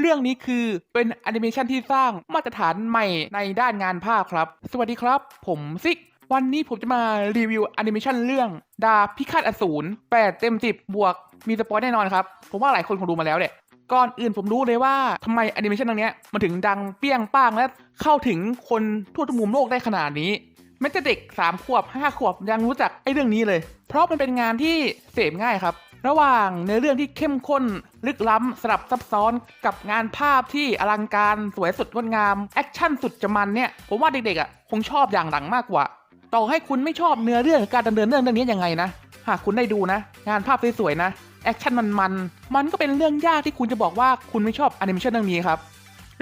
เรื่องนี้คือเป็นแอนิเมชันที่สร้างมาตรฐานใหม่ในด้านงานภาพครับ สวัสดีครับ ผมซิก วันนี้ผมจะมารีวิวแอนิเมชันเรื่อง ดาพิฆาตอสูร8เต็ม10บบวกมีสปอยแน่นอนครับ ผมว่าหลายคนคงดูมาแล้วแหละก่อนอื่นผมรู้เลยว่าทำไมแอนิเมชันเรื่องเนี้ยมันถึงดังเปี้ยงป้างและเข้าถึงคนทั่วทุกมุมโลกได้ขนาดนี้แม้แต่เด็ก3ขวบ5ขวบยังรู้จักไอ้เรื่องนี้เลย เพราะมันเป็นงานที่เสพง่ายครับ ระหว่างเนื้อเรื่องที่เข้มข้น ลึกล้ำสลับซับซ้อนกับงานภาพที่อลังการสวยสดงดงาม แอคชั่นสุดจะมันเนี่ย ผมว่าเด็กๆอะคงชอบอย่างหลังมากกว่า ต่อให้คุณไม่ชอบเนื้อเรื่องการดำเนินเรื่องเรื่องนี้ยังไงนะ หากคุณได้ดูนะ งานภาพสวยๆนะแอคชั่นมันๆมันก็เป็นเรื่องยากที่คุณจะบอกว่าคุณไม่ชอบแอนิเมชันเรื่องนี้ครับ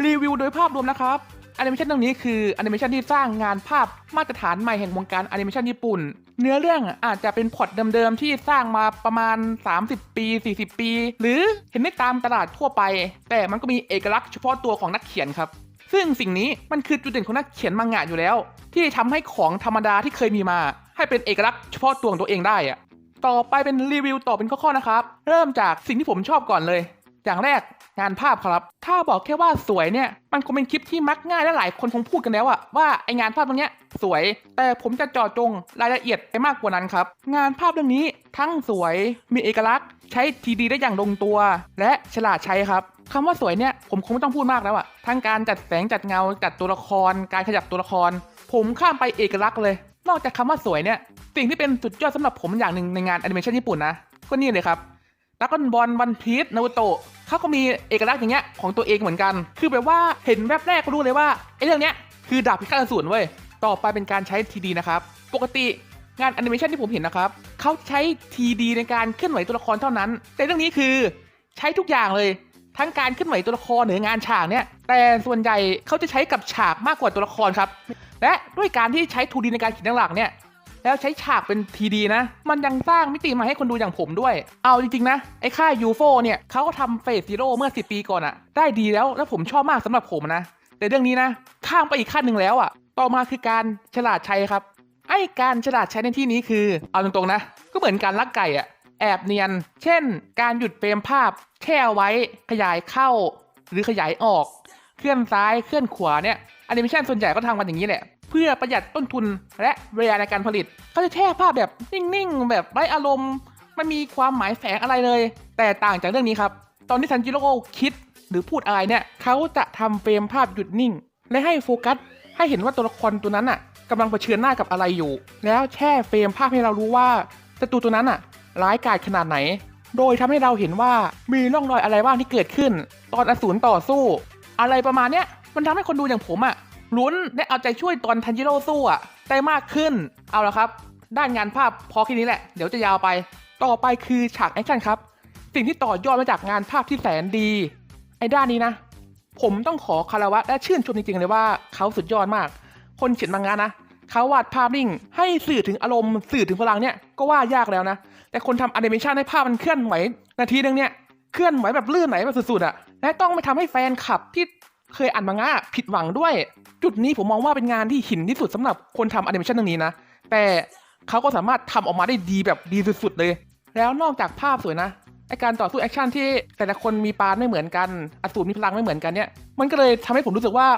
รีวิวโดยภาพรวมนะครับ แอนิเมชันเรื่องนี้คือแอนิเมชันที่สร้างงานภาพมาตรฐานใหม่แห่งวงการแอนิเมชันญี่ปุ่น เนื้อเรื่องอาจจะเป็นพล็อตเดิมๆที่สร้างมาประมาณ 30 ปี 40 ปี หรือเห็นได้ตามตลาดทั่วไป แต่มันก็มีเอกลักษณ์เฉพาะตัวของนักเขียนครับซึ่งสิ่งนี้มันคือจุดเด่นของนักเขียนมังงะอยู่แล้ว ที่ทำให้ของธรรมดาที่เคยมีมา ให้เป็นเอกลักษณ์เฉพาะตัวของตัวเองได้อะต่อไปเป็นรีวิวต่อเป็นข้อๆนะครับ เริ่มจากสิ่งที่ผมชอบก่อนเลย อย่างแรกงานภาพครับ ถ้าบอกแค่ว่าสวยเนี่ยมันคงเป็นคลิปที่มักง่ายและหลายคนคงพูดกันแล้วอะว่าไองานภาพตรงเนี้ยสวย แต่ผมจะจาะจงรายละเอียดไปมากกว่านั้นครับ งานภาพเรื่องนี้ทั้งสวยมีเอกลักษณ์ ใช้ทีดีได้อย่างลงตัว และฉลาดใช้ครับคำว่าสวยเนี่ยผมคงไม่ต้องพูดมากแล้วอะทั้งการจัดแสงจัดเงาจัดตัวละคร การขยับตัวละคร ผมข้ามไปเอกลักษณ์เลย นอกจากคำว่าสวยเนี่ยสิ่งที่เป็นสุดยอดสำหรับผมอย่างหนึ่งในงานแอนิเมชันญี่ปุ่นนะก็นี่เลยครับ ดราก้อนบอลวันพีชนารูโตะเขาก็มีเอกลักษณ์อย่างเงี้ยของตัวเองเหมือนกัน คือแบบว่าเห็นแวบแรกก็รู้เลยว่าไอ้เรื่องเนี้ยคือดาบพิฆาตอสูรเว้ย ต่อไปเป็นการใช้ทีดีนะครับ ปกติงานแอนิเมชันที่ผมเห็นนะครับเขาใช้ทีดีในการเคลื่อนไหวตัวละครเท่านั้น แต่เรื่องนี้คือใช้ทุกอย่างเลย ทั้งการเคลื่อนไหวตัวละครหรืองานฉากเนี่ย แต่ส่วนใหญ่เขาจะใช้กับฉากมากกว่าตัวละครครับ และด้วยการที่ใช้ทูดีในการเขียนหลักเนี่ย แล้วใช้ฉากเป็นทีดีนะ มันยังสร้างมิติมาให้คนดูอย่างผมด้วย เอาจริงๆนะ ไอ้ค่ายยูโฟเนี่ยเขาก็ทำเฟสซีโร่เมื่อ 10 ปีก่อนอะได้ดีแล้วแล้วผมชอบมากสำหรับผมนะ แต่เรื่องนี้นะ ข้ามไปอีกขั้นหนึ่งแล้วอะต่อมาคือการฉลาดใช้ครับ ไอ้การฉลาดใช้ในที่นี้คือ เอาตรงๆนะ ก็เหมือนการลักไก่อะแอบเนียน เช่น การหยุดเฟรมภาพแค่ไว้ขยายเข้า หรือขยายออก เคลื่อนซ้ายเคลื่อนขวาเนี่ยแอนิเมชันส่วนใหญ่ก็ทำกันอย่างนี้แหละ เพื่อประหยัดต้นทุนและเวลาในการผลิตเขาจะแช่ภาพแบบนิ่งๆ แบบไร้อารมณ์ไม่มีความหมายแฝงอะไรเลย แต่ต่างจากเรื่องนี้ครับ ตอนที่ซันจิโร่คิดหรือพูดอะไรเนี่ยเขาจะทำเฟรมภาพหยุดนิ่ง และให้โฟกัส ให้เห็นว่าตัวละครตัวนั้นอะกำลังเผชิญหน้ากับอะไรอยู่ แล้วแช่เฟรมภาพให้เรารู้ว่าศัตรูตัวนั้นอะ ร้ายกาจขนาดไหน โดยทำให้เราเห็นว่ามีร่องรอยอะไรบ้างที่เกิดขึ้น ตอนอสูรต่อสู้ อะไรประมาณเนี้ยมันทำให้คนดูอย่างผมอะลุ้นและเอาใจช่วยตอนทันจิโร่สู้อะได้มากขึ้นเอาละครับ ด้านงานภาพพอแค่นี้แหละเดี๋ยวจะยาวไป ต่อไปคือฉากแอคชั่นครับ สิ่งที่ต่อยอดมาจากงานภาพที่แสนดี ไอ้ด้านนี้นะ ผมต้องขอคารวะและชื่นชมจริงๆเลยว่าเขาสุดยอดมาก คนเขียนมังงะนะเขาวาดภาพนิ่ง ให้สื่อถึงอารมณ์สื่อถึงพลังเนี่ยก็ว่ายากแล้วนะ แต่คนทำแอนิเมชันให้ภาพมันเคลื่อนไหว นาทีนึงเนี่ยเคลื่อนไหวแบบลื่นไหลแบบสุดๆอะ และต้องไม่ทำให้แฟนคลับที่เคยอ่านมังงะผิดหวังด้วย จุดนี้ผมมองว่าเป็นงานที่หินที่สุดสำหรับคนทำแอนิเมชันเรื่องนี้นะ แต่เขาก็สามารถทำออกมาได้ดีแบบดีสุดๆเลย แล้วนอกจากภาพสวยนะไอการต่อสู้แอคชั่นที่แต่ละคนมีปานไม่เหมือนกันอสูรมีพลังไม่เหมือนกันเนี่ยมันก็เลยทำให้ผมรู้สึกว่า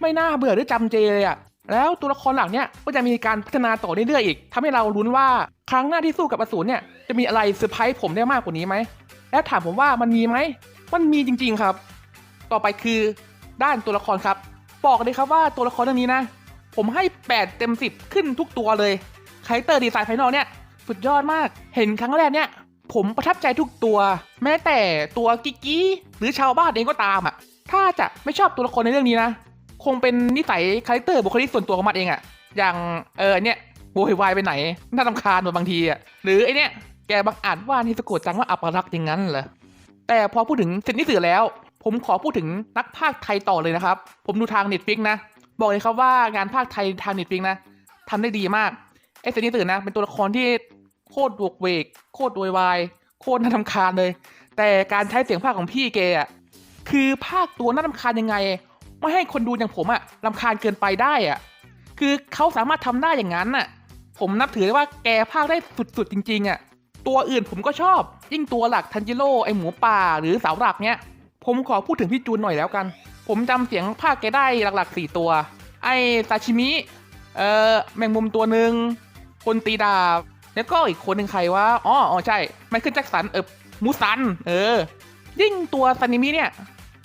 ไม่น่าเบื่อหรือจำเจเลยอะแล้วตัวละครหลักเนี่ยก็จะมีการพัฒนาต่อเรื่อยๆอีกทำให้เราลุ้นว่าครั้งหน้าที่สู้กับอสูรเนี่ยจะมีอะไรเซอร์ไพรส์ผมได้มากกว่านี้ไหมแล้วถามผมว่ามันมีไหม มันมีจริง ๆครับ ต่อไปคือด้านตัวละครครับ บอกเลยครับว่าตัวละครเรื่องนี้นะ ผมให้ 8 เต็ม 10 ขึ้นทุกตัวเลยคาแรคเตอร์ดีไซน์ภายนอกเนี่ยสุดยอดมาก เห็นครั้งแรกเนี่ยผมประทับใจทุกตัว แม้แต่ตัวกิกกี้หรือชาวบ้านเองก็ตามอะ ถ้าจะไม่ชอบตัวละครในเรื่องนี้นะ คงเป็นนิสัยคาแรคเตอร์บุคลิกส่วนตัวของมันเองอะอย่างเออเนี่ยโวยวายไปไหน น่าตำคาญหมดบางทีอะหรือไอเนี่ยแกบังอาจว่านี่สะกจังว่าอัปรักษ์อย่างนั้นเหรอ แต่พอพูดถึงเซนนิสื่อแล้ว ผมขอพูดถึงนักพากย์ไทยต่อเลยนะครับ ผมดูทางเน็ตฟิกนะ บอกเลยครับว่างานพากย์ไทยทางเน็ตฟิกนะทำได้ดีมากไอเซนนิสื่อนะ เป็นตัวละครที่โคตรบวกเวก โคตรโวยวาย โคตรน่าทำคาญเลย แต่การใช้เสียงพากย์ของพี่แกอะคือพากย์ตัวน่าทำคาญยังไง ไม่ให้คนดูอย่างผมอะลำคาญเกินไปได้อะคือเขาสามารถทำได้อย่างนั้นอะผมนับถือได้ว่าแกพากย์ได้สุดๆจริงๆอะ ตัวอื่นผมก็ชอบ ยิ่งตัวหลักทันจิโร่ไอหมูป่าหรือเสาหลักเนี้ย ผมขอพูดถึงพี่จูนหน่อยแล้วกัน ผมจำเสียงภาคแกได้หลักๆ 4 ตัว ไอซาชิมิ เอ่อแมงมุมตัวหนึ่งคนตีดาบ แล้วก็อีกคนหนึ่งใครวะอ๋ออ๋อใช่ไมเคิลแจ็คสันเออมูซัน เออ ยิ่งตัวซานิมิเนี่ย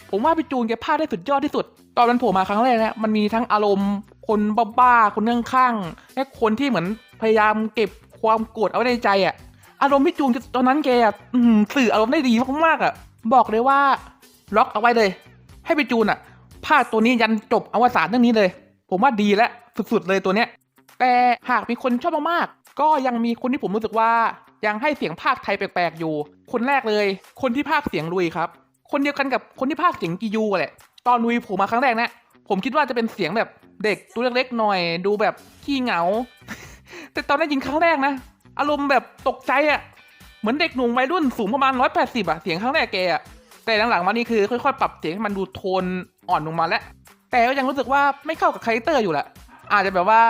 ผมว่าพี่จูนแกพากได้สุดยอดที่สุด ตอนมันโผล่มาครั้งแรกนี่ยมันมีทั้งอารมณ์คนบ้าๆคนเนื่องข้างและคนที่เหมือนพยายามเก็บความโกรธเอาไว้ในใจอะ อารมณ์พี่จูนตอนนั้นแกอะสื่ออารมณ์ได้ดีมากๆอะ บอกเลยว่า ล็อกเอาไว้เลย ให้พี่จูนอะพากตัวนี้ยันจบอวสานเรื่องนี้เลย ผมว่าดีและสุดๆเลยตัวเนี้ย แต่หากมีคนชอบมากๆ ก็ยังมีคนที่ผมรู้สึกว่า ยังให้เสียงภาคไทยแปลกๆอยู่ คนแรกเลย คนที่ภาคเสียงลุยครับ คนเดียวกันกับคนที่ภาคเสียงกิยูแหละ ตอนลุยผมมาครั้งแรกเนะ ผมคิดว่าจะเป็นเสียงแบบเด็กตัวเล็กๆหน่อย ดูแบบขี้เหงา แต่ตอนได้ยินครั้งแรกนะ อารมณ์แบบตกใจอะ่ะ เหมือนเด็กหนุ่มวัยรุ่นสูงประมาณร้อยแปดสิบอะ เสียงครั้งแรกแกอะแต่หลังๆมานี่คือค่อยๆ ปรับเสียงให้มันดูโทนอ่อนลงมาแล้ว แต่ก็ยังรู้สึกว่าไม่เข้ากับคาแรคเตอร์อยู่แหละ อาจจะแบบว่า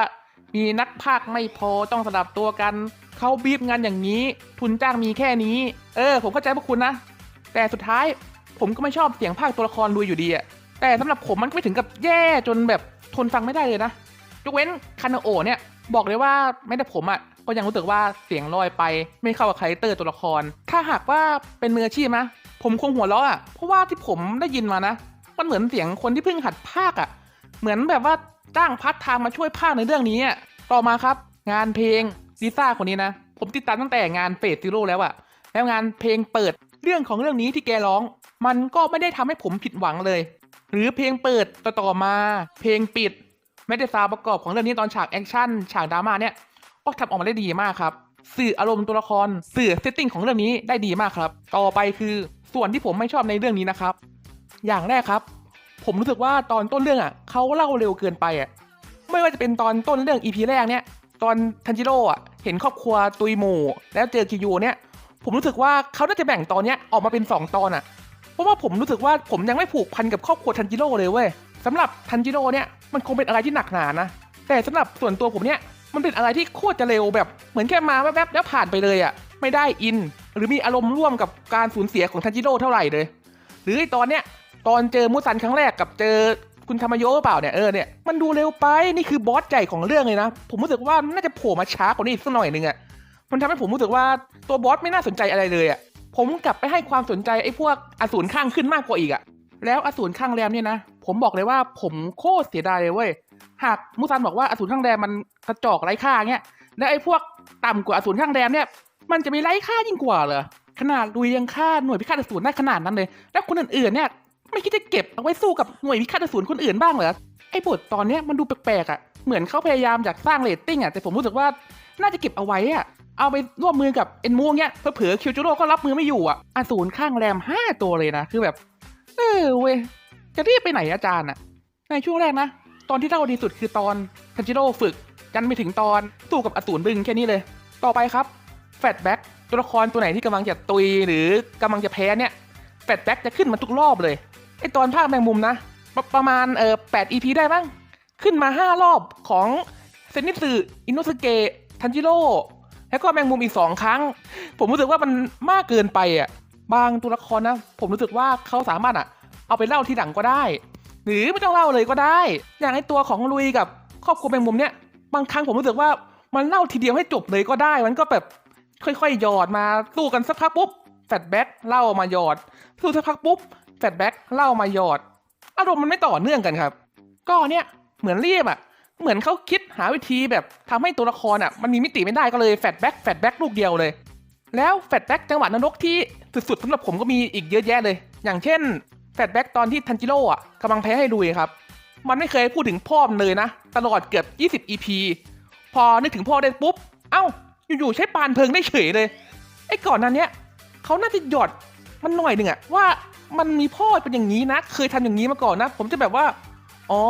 มีนักพากไม่พอต้องสลับตัวกัน เขาบีบงานอย่างนี้ ทุนจ้างมีแค่นี้ เออ ผมเข้าใจพวกคุณนะ แต่สุดท้ายผมก็ไม่ชอบเสียงพากย์ตัวละครลุยอยู่ดีอะแต่สำหรับผมมันก็ไม่ถึงกับแย่จนแบบทนฟังไม่ได้เลยนะ ยกเว้นคานาโอเนี่ยบอกเลยว่าไม่ได้ผมอะ่ะ ก็ยังรู้สึกว่าเสียงลอยไปไม่เข้ากับคาแรคเตอร์ตัวละคร ถ้าหากว่าเป็นมืออาชีพนะผมคงหัวเราะอะ่ะเพราะว่าที่ผมได้ยินมานะมันเหมือนเสียงคนที่เพิ่งหัดพากย์อะ่ะ เหมือนแบบว่าจ้างพัดทางมาช่วยพากย์ในเรื่องนี้อะต่อมาครับ งานเพลงลิซ่าคนนี้นะ ผมติดตามตั้งแต่งานเฟสซิโร่แล้วอะแล้วงานเพลงเปิดเรื่องของเรื่องนี้ที่แกร้อง มันก็ไม่ได้ทำให้ผมผิดหวังเลย หรือเพลงเปิดต่อตอๆมา เพลงปิด ไม่ได้ซาวประกอบของเรื่องนี้ตอนฉากแอคชั่นฉากดราม่าเนี่ย ก็ทำออกมาได้ดีมากครับสื่ออารมณ์ตัวละครสื่อเซตติ้งของเรื่องนี้ได้ดีมากครับ ต่อไปคือส่วนที่ผมไม่ชอบในเรื่องนี้นะครับ อย่างแรกครับ ผมรู้สึกว่าตอนต้นเรื่องอะเขาเล่าเร็วเกินไปอะไม่ว่าจะเป็นตอนต้นเรื่องอีพีแรกเนี่ยตอนทันจิโร่อะเห็นครอบครัวตุยหมู่แล้วเจอคิยูเนี่ยผมรู้สึกว่าเขาน่าจะแบ่งตอนเนี้ยออกมาเป็น 2 ตอนอะ เพราะว่าผมรู้สึกว่าผมยังไม่ผูกพันกับครอบครัวทันจิโร่เลยเว้ยสำหรับทันจิโร่เนี่ยมันคงเป็นอะไรที่หนักหนานะแต่สำหรับส่วนตัวผมเนี่ย มันเป็นอะไรที่โคตรจะเร็วแบบเหมือนแค่มาแวบๆแล้วผ่านไปเลยอะ่ะ ไม่ได้อิน หรือมีอารมณ์ร่วมกับการสูญเสียของทันจิโร่เท่าไหร่เลย หรือตอนเนี้ยตอนเจอมุสันครั้งแรกกับเจอคุณธรรมโยหรือเปล่าเนี่ยเออเนี่ยมันดูเร็วไปนี่คือบอสใหญ่ของเรื่องเลยนะ ผมรู้สึกว่าน่าจะโผล่มาช้ากว่านี้อีกสักหน่อยนึงอะ่ะมันทำให้ผมรู้สึกว่าตัวบอสไม่น่าสนใจอะไรเลยอะ่ะผมกลับไปให้ความสนใจไอ้พวกอสูรข้างขึ้นมากกว่าอีกอะแล้วอสูรข้างแรมเนี่ยนะผมบอกเลยว่าผมโคตรเสียดายเลยเว้ย หากมุซันบอกว่าอสูรข้างแรมมันกระจอกไร้ค่าเงี้ยแล้วไอ้พวกต่ำกว่าอสูรข้างแรมเนี่ย มันจะมีไร้ค่ายิ่งกว่าเหรอขนาดลุยยังฆ่าหน่วยพิฆาตอสูรได้ขนาดนั้นเลย แล้วคนอื่นๆเนี่ยไม่คิดจะเก็บเอาไว้สู้กับหน่วยพิฆาตอสูรคนอื่นบ้างเหรอไอ้บทตอนเนี้ยมันดูแปลกๆอะเหมือนเขาพยายามอยากสร้างเรตติ้งอะแต่ผมรู้สึกว่าน่าจะเก็บเอาไว้อะเอาไปร่วมมือกับเอ็นมูเงี้ยเผลอๆคิวจูโร่ก็รับมือไม่อยู่อะอสูรข้างแรมห้าตัวเลยนะคือแบบ เออเว้ยจะรีบไปไหนอาจารย์อะในช่วงแรกนะ ตอนที่เล่าดีสุดคือตอนทันจิโร่ฝึกยันไปถึงตอนสู้กับอสูรบึงแค่นี้เลย ต่อไปครับแฟตแบ็กตัวละครตัวไหนที่กำลังจะตุยหรือกำลังจะแพ้เนี่ยแฟตแบ็กจะขึ้นมาทุกรอบเลยไอตอนภาคแมงมุมนะปประมาณเออแปดอีพีได้มั้งขึ้นมาห้ารอบของเซนิสึอินโนสเกะทันจิโร่แล้วก็แมงมุมอีกสองครั้ง ผมรู้สึกว่ามันมากเกินไปอะบางตัวละครนะ ผมรู้สึกว่าเขาสามารถอะ เอาไปเล่าทีหลังก็ได้ หรือไม่ต้องเล่าเลยก็ได้ อย่างไอตัวของลุยกับครอบครัวแมงมุมเนี่ย บางครั้งผมรู้สึกว่ามันเล่าทีเดียวให้จบเลยก็ได้ มันก็แบบค่อยๆหยอดมาสู้กันสักพักปุ๊บแฟดแบ็กเล่ามาหยอด สู้สักพักปุ๊บแฟดแบ็กเล่ามาหยอด อารมณ์มันไม่ต่อเนื่องกันครับ ก็เนี่ยเหมือนเรียบอะ เหมือนเขาคิดหาวิธีแบบทำให้ตัวละครอะมันมีมิติไม่ได้ก็เลยแฟดแบ็กแฟดแบ็กลูกเดียวเลย แล้วแฟดแบ็กจังหวะนรกที่สุดๆสำหรับผมก็มีอีกเยอะแยะเลย อย่างเช่น แฟลแบ็กตอนที่ทันจิโร่อะกำลังแพ้ให้ลุยครับ มันไม่เคยพูดถึงพ่อมันเลยนะ ตลอดเกือบ 20 EP พอนึกถึงพ่อได้ปุ๊บ เอ้า อยู่ๆใช้ปานเพลิงได้เฉยเลย ไอ้ก่อนนั้นเนี้ยเขาน่าจะหยอดมันหน่อยหนึ่งอะว่ามันมีพ่อเป็นอย่างนี้นะ เคยทำอย่างนี้มาก่อนนะ ผมจะแบบว่า อ๋อ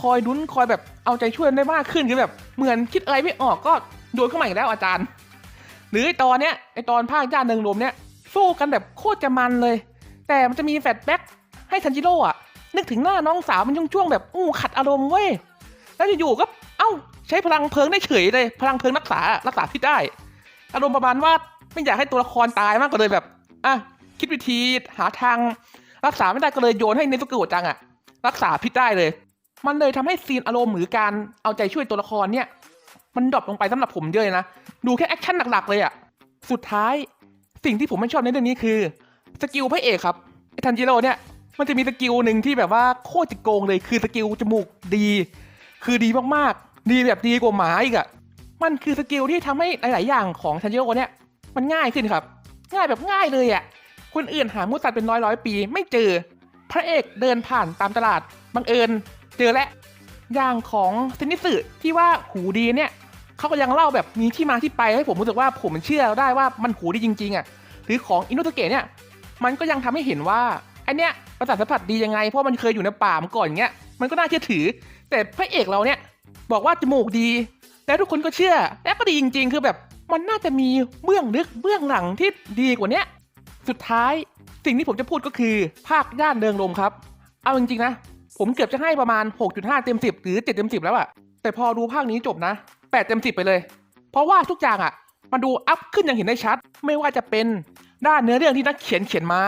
คอยดุนคอยแบบเอาใจช่วยได้มากขึ้นคือแบบ เหมือนคิดอะไรไม่ออกก็โดนเข้ามาอีกแล้วอาจารย์ หรือไอตอนเนี้ยไอตอนภาคย่านเนืองลมเนี้ยสู้กันแบบโคตรจะมันเลย แต่มันจะมีแฟลชแบ็ก ให้ทันจิโร่อะนึกถึงหน้าน้องสาวมันช่วงๆแบบอู้ขัดอารมณ์เว้ยแล้วอยู่ๆก็เอ้าใช้พลังเพลิงได้เฉยเลย พลังเพลิงรักษารักษาพิษได้ อารมณ์ประมาณว่าไม่อยากให้ตัวละครตายมากกว่าเลยแบบอะคิดวิธีหาทางรักษาไม่ได้ก็เลยโยนให้เนซุเกะจังอะรักษาพิษได้เลย มันเลยทำให้ซีนอารมณ์หรือการเอาใจช่วยตัวละครเนี่ย มันดรอปลงไปสำหรับผมเยอะเลยนะ ดูแค่แอคชั่นหลักๆเลยอะสุดท้ายสิ่งที่ผมไม่ชอบในเรื่องนี้คือสกิลพระเอกครับไอทันจิโร่เนี่ย มันจะมีสกิลหนึ่งที่แบบว่าโคตรจิโกงเลยคือสกิลจมูกดี คือดีมากๆ ดีแบบดีกว่าหมาอีกอะมันคือสกิลที่ทำให้หลาย ๆ อย่างของทันจิโร่เนี่ยมันง่ายขึ้นครับ ง่ายแบบง่ายเลยอะคนอื่นหามุสัตว์เป็นร้อยร้อยปี ไม่เจอ พระเอกเดินผ่านตามตลาดบังเอิญ เจอและอย่างของเซนิสึที่ว่าหูดีเนี่ยเขาก็ยังเล่าแบบมีที่มาที่ไปให้ผมรู้สึกว่าผมเชื่อได้ว่ามันหูดีจริง ๆอะหรือของอินุตเกะเนี่ยมันก็ยังทำให้เห็นว่า ไอเนี้ยประสาทสัมผัสดียังไง เพราะมันเคยอยู่ในป่ามาก่อนอย่างเงี้ยมันก็น่าเชื่อถือ แต่พระเอกเราเนี่ยบอกว่าจมูกดี แล้วทุกคนก็เชื่อ และก็ดีจริง ๆ คือแบบมันน่าจะมีเบื้องลึกเบื้องหลังที่ดีกว่าเนี้ยสุดท้ายสิ่งที่ผมจะพูดก็คือ ภาคย่านเริงรมครับ เอาจริงๆนะ ผมเกือบจะให้ประมาณ 6.5 เต็ม 10 หรือ 7 เต็ม 10 แล้วอะแต่พอดูภาคนี้จบนะ 8 เต็ม 10 ไปเลย เพราะว่าทุกอย่างอะมันดูอัพขึ้นอย่างเห็นได้ชัด ไม่ว่าจะเป็นด้านเนื้อเรื่องที่นักเขียนเขียนมา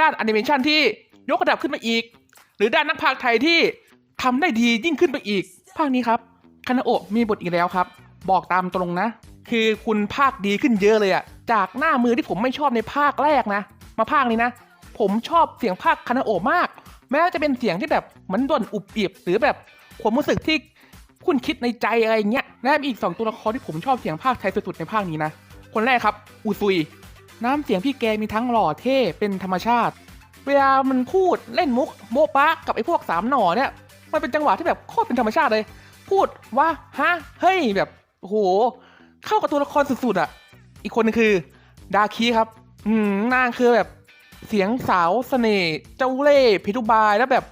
ด้านแอนิเมชันที่ยกระดับขึ้นมาอีก หรือด้านนักพากย์ไทยที่ทำได้ดียิ่งขึ้นไปอีก ภาคนี้ครับคานาโอะมีบทอีกแล้วครับ บอกตามตรงนะ คือคุณภาคดีขึ้นเยอะเลยอะจากหน้ามือที่ผมไม่ชอบในภาคแรกนะ มาภาคนี้นะ ผมชอบเสียงภาคคานาโอะมาก แม้ว่าจะเป็นเสียงที่แบบมือนด่วนอุบอิบหรือแบบความรู้สึกที่คุณคิดในใจอะไรเงี้ยและมีอีกสองตัวละครที่ผมชอบเสียงภาคไทยสุดๆในภาคนี้นะ คนแรกครับ อุซุย น้ำเสียงพี่แกมีทั้งหล่อเท่เป็นธรรมชาติ เวลามันพูดเล่นมุกโบ๊ะปะกับไอ้พวกสามหน่อเนี่ย มันเป็นจังหวะที่แบบโคตรเป็นธรรมชาติเลย พูดว่าฮะเฮ้ยแบบโอ้โหเข้ากับตัวละครสุดๆอะ อีกคนนึงคือดาคีครับ อืมนางคือแบบเสียงสาวเสน่ห์เจ้าเล่ห์พิทุบายแล้วแบบ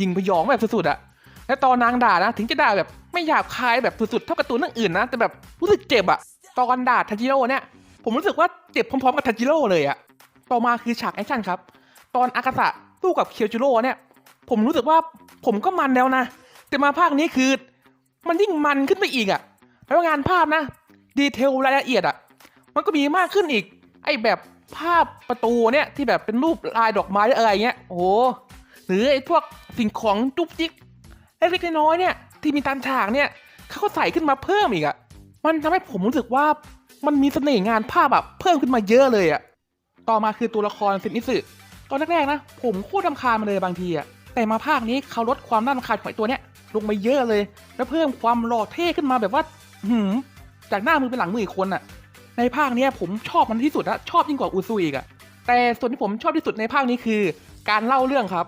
ยิงพยองแบบสุดๆอะ และตอนนางด่านะถึงจะด่าแบบไม่หยาบคายแบบสุดๆเท่ากับตัวเรื่งอื่นนะแต่แบบรู้สึกเจ็บอะ ตอนด่าทันจิโร่เนี่ย ผมรู้สึกว่าเจ็บพร้อมๆกับทันจิโร่เลยอะต่อมาคือฉากแอคชั่นครับ ตอนอากาศะสู้กับเคียวจิโร่เนี่ยผมรู้สึกว่าผมก็มันแล้วนะ แต่มาภาคนี้คือ มันยิ่งมันขึ้นไปอีกอะแล้วงานภาพนะ ดีเทลรายละเอียดอะมันก็มีมากขึ้นอีก ไอ้แบบภาพประตูเนี่ยที่แบบเป็นรูปลายดอกไม้หรืออะไรเงี้ยโอ้โหหรือไอ้พวกสิ่งของจุ๊บจิ๊กเล็กๆน้อยๆเนี่ยที่มีตามฉากเนี่ยเขาก็ใส่ขึ้นมาเพิ่มอีกอะมันทำให้ผมรู้สึกว่า มันมีเสน่ห์งานภาพแบบเพิ่มขึ้นมาเยอะเลยอะต่อมาคือตัวละครเซนิสึตอนแรกๆนะ ผมโคตรรำคาญมาเลยบางทีอะแต่มาภาคนี้เขาลดความน่ารำคาญของตัวเนี้ยลงไปเยอะเลย แล้วเพิ่มความหล่อเท่ขึ้นมาแบบว่าหืมจากหน้ามือเป็นหลังมืออีกคนอะในภาคเนี้ยผมชอบมันที่สุดอะชอบยิ่งกว่าอูซุอีกอะแต่ส่วนที่ผมชอบที่สุดในภาคนี้คือ การเล่าเรื่องครับ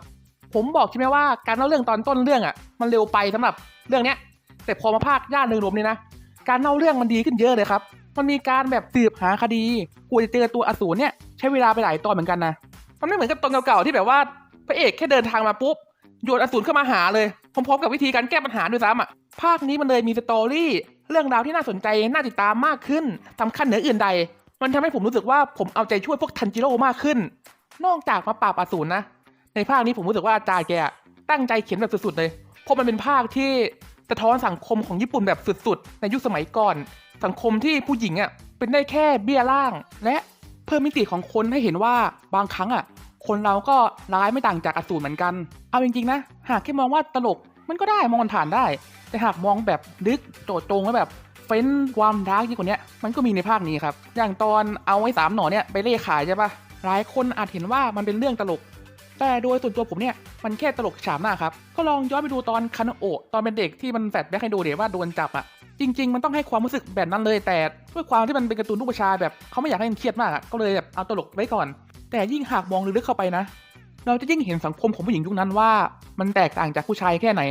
ผมบอกใช่ไหมว่าการเล่าเรื่องตอนต้นเรื่องอะมันเร็วไปสำหรับเรื่องเนี้ยแต่พอมาภาคย่านเริงรวมเนี่ยนะการเล่าเรื่องมันดีขึ้นเยอะเลยครับ มันมีการแบบสืบหาคดีกว่าจะเจอตัวอสูรเนี่ยใช้เวลาไปหลายตอนเหมือนกันนะมันไม่เหมือนกับตอนเก่าๆที่แบบว่าพระเอกแค่เดินทางมาปุ๊บโยนอสูรเข้ามาหาเลยพร้อมๆกับวิธีการแก้ปัญหาด้วยซ้ำอะภาคนี้มันเลยมีสตอรี่เรื่องราวที่น่าสนใจน่าติดตามมากขึ้นสำคัญเหนืออื่นใด มันทำให้ผมรู้สึกว่าผมเอาใจช่วยพวกทันจิโร่มากขึ้น นอกจากมาปราบอสูรนะ ในภาคนี้ผมรู้สึกว่าอาจารย์แกตั้งใจเขียนแบบสุดๆเลยเพราะมันเป็นภาคที่สะท้อนสังคมของญี่ปุ่นแบบสุดๆ ในยุคสมัยก่อน สังคมที่ผู้หญิงอะเป็นได้แค่เบี้ยล่าง และเพิ่มมิติของคนให้เห็นว่าบางครั้งอะ คนเราก็ร้ายไม่ต่างจากอสูรเหมือนกัน เอาจริงๆนะ หากแค่มองว่าตลกมันก็ได้มองผ่านได้ แต่หากมองแบบลึกโจดตรงแล้วแบบเฟ้นความดาร์กยิ่งกว่านี้มันก็มีในภาคนี้ครับ อย่างตอนเอาไอ้สามหน่อเนี่ยไปเล่ขายใช่ปะหลายคนอาจเห็นว่ามันเป็นเรื่องตลก แต่โดยส่วนตัวผมเนี่ยมันแค่ตลกฉาบหน้าครับ ก็ลองย้อนไปดูตอนคานโอตอนเป็นเด็กที่มันแฟลชแบ็คให้ดูเดี๋ยวว่าโดนจับอะจริง ๆ มันต้องให้ความรู้สึกแบบนั้นเลย แต่ด้วยความที่มันเป็นการ์ตูนลูกผู้ชาแบบเขาไม่อยากให้มันเครียดมากก็เลยแบบเอาตลกไว้ก่อน แต่ยิ่งหากมองลึกๆเข้าไปนะ เราจะยิ่งเห็นสังคมของผู้หญิงยุคนั้นว่า มันแตกต่างจากผู้ชายแค่ไหน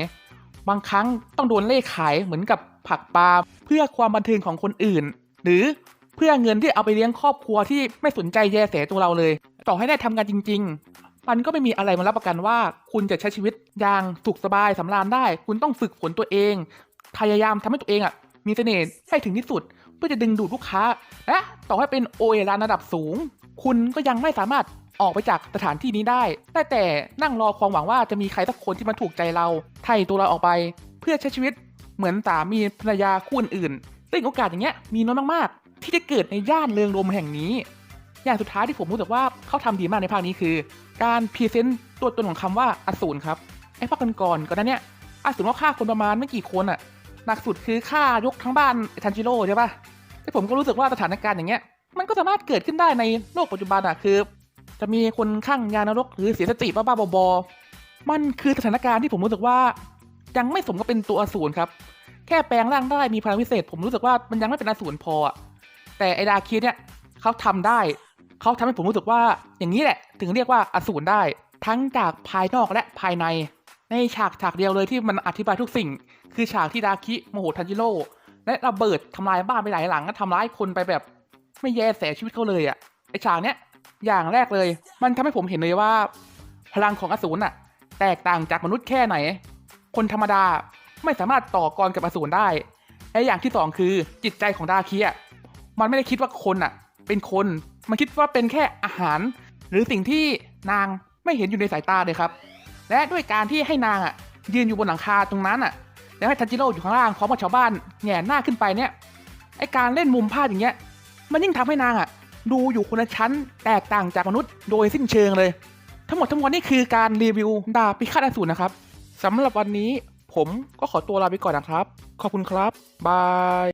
บางครั้งต้องโดนเล่ขายเหมือนกับผักปลาเพื่อความบันเทิงของคนอื่น หรือเพื่อเงินที่เอาไปเลี้ยงครอบครัวที่ไม่สนใจแยแสตัวเราเลย ต่อให้ได้ทำงานจริง ๆ มันก็ไม่มีอะไรมารับประกันว่า คุณจะใช้ชีวิตอย่างสุขสบายสำราญได้ คุณต้องฝึกฝนตัวเอง พยายามทำให้ตัวเองอะมีเสน่ห์ให้ถึงที่สุด เพื่อจะดึงดูดลูกค้า และต่อให้เป็นโอเอรานระดับสูง คุณก็ยังไม่สามารถออกไปจากสถานที่นี้ได้ได้แต่นั่งรอความหวังว่าจะมีใครสักคนที่มันถูกใจเราไถ่ตัวเราออกไป เพื่อใช้ชีวิตเหมือนสามีภรรยาคู่อื่นซึ่งโอกาสอย่างเงี้ยมีน้อยมากๆ ที่จะเกิดในย่านเรืองรมแห่งนี้ อย่างสุดท้ายที่ผมรู้สึกว่าเขาทำดีมากในภาคนี้คือ การพรีเซนต์ตัวตนของคำว่าอสูรครับไอ้ภาคก่อนๆก่อนนั้นเนี่ยอสูรก็ฆ่าคนประมาณไม่กี่คนอะหนักสุดคือฆ่ายกทั้งบ้านทันจิโร่ใช่ปะแต่ผมก็รู้สึกว่าสถานการณ์อย่างเงี้ย มันก็สามารถเกิดขึ้นได้ในโลกปัจจุบันอะคือ จะมีคนข้างยานรกหรือเสียสติบ้าๆบอๆมันคือสถานการณ์ที่ผมรู้สึกว่า ยังไม่สมกับเป็นตัวอสูรครับแค่แปลงร่างได้มีพลังพิเศษ ผมรู้สึกว่ามันยังไม่เป็นอสูรพออะแต่ไอดาคีเนี่ยเขาทำได้ เขาทำให้ผมรู้สึกว่าอย่างนี้แหละ ถึงเรียกว่าอสูรได้ ทั้งจากภายนอกและภายใน ในฉากฉากเดียวเลยที่มันอธิบายทุกสิ่ง คือฉากที่ดาคิโมโหทันจิโร่และระเบิดทำลายบ้านไปหลายหลังก็ทำร้ายคนไปแบบ ไม่แยแสชีวิตเขาเลยอะไอฉากเนี้ยอย่างแรกเลย มันทำให้ผมเห็นเลยว่า พลังของอสูรน่ะ แตกต่างจากมนุษย์แค่ไหน คนธรรมดาไม่สามารถต่อกรกับอสูรได้และอย่างที่สองคือจิตใจของดาคิอะมันไม่ได้คิดว่าคนอะ เป็นคน มันคิดว่าเป็นแค่อาหาร หรือสิ่งที่นางไม่เห็นอยู่ในสายตาเลยครับ และด้วยการที่ให้นางอะยืนอยู่บนหลังคาตรงนั้นอะแล้วให้ทันจิโร่อยู่ข้างล่างพร้อมกับชาวบ้านแหงนหน้าขึ้นไปเนี่ยไอการเล่นมุมภาพอย่างเงี้ย มันยิ่งทำให้นางอะดูอยู่คนละชั้นแตกต่างจากมนุษย์โดยสิ้นเชิงเลย ทั้งหมดทั้งมวลนี่คือการรีวิวดาบพิฆาตอสูรนะครับสำหรับวันนี้ผมก็ขอตัวลาไปก่อนนะครับ ขอบคุณครับ บาย